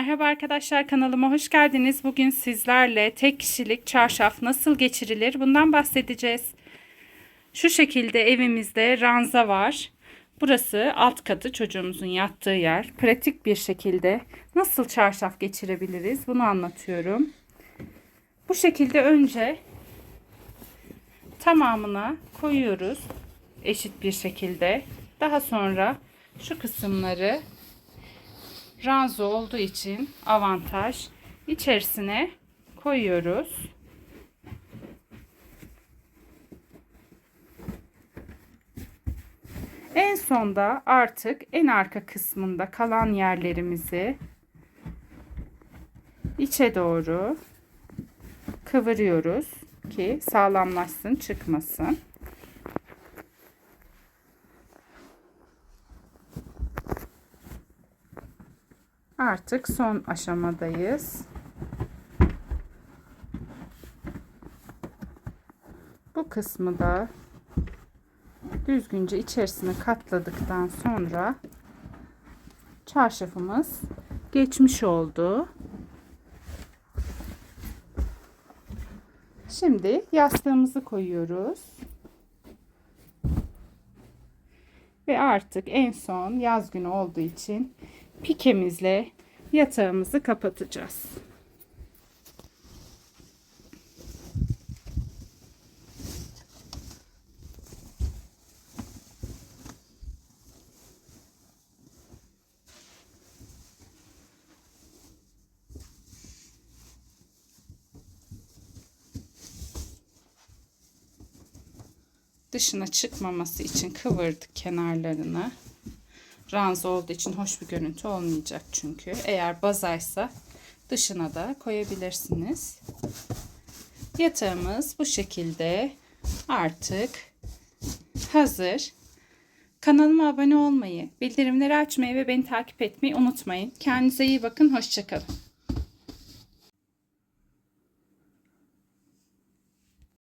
Merhaba arkadaşlar kanalıma hoş geldiniz. Bugün sizlerle tek kişilik çarşaf nasıl geçirilir bundan bahsedeceğiz. Şu şekilde evimizde ranza var. Burası alt katı çocuğumuzun yattığı yer. Pratik bir şekilde nasıl çarşaf geçirebiliriz bunu anlatıyorum. Bu şekilde önce tamamına koyuyoruz eşit bir şekilde. Daha sonra şu kısımları ranzo olduğu için avantaj içerisine koyuyoruz. En sonda artık en arka kısmında kalan yerlerimizi içe doğru kıvırıyoruz ki sağlamlaşsın, çıkmasın. Artık son aşamadayız. Bu kısmı da düzgünce içerisine katladıktan sonra çarşafımız geçmiş oldu. Şimdi yastığımızı koyuyoruz. Ve artık en son yaz günü olduğu için pikemizle yatağımızı kapatacağız. Dışına çıkmaması için kıvırdık kenarlarını ranza olduğu için hoş bir görüntü olmayacak çünkü. Eğer bazaysa dışına da koyabilirsiniz. Yatağımız bu şekilde artık hazır. Kanalıma abone olmayı, bildirimleri açmayı ve beni takip etmeyi unutmayın. Kendinize iyi bakın. Hoşçakalın.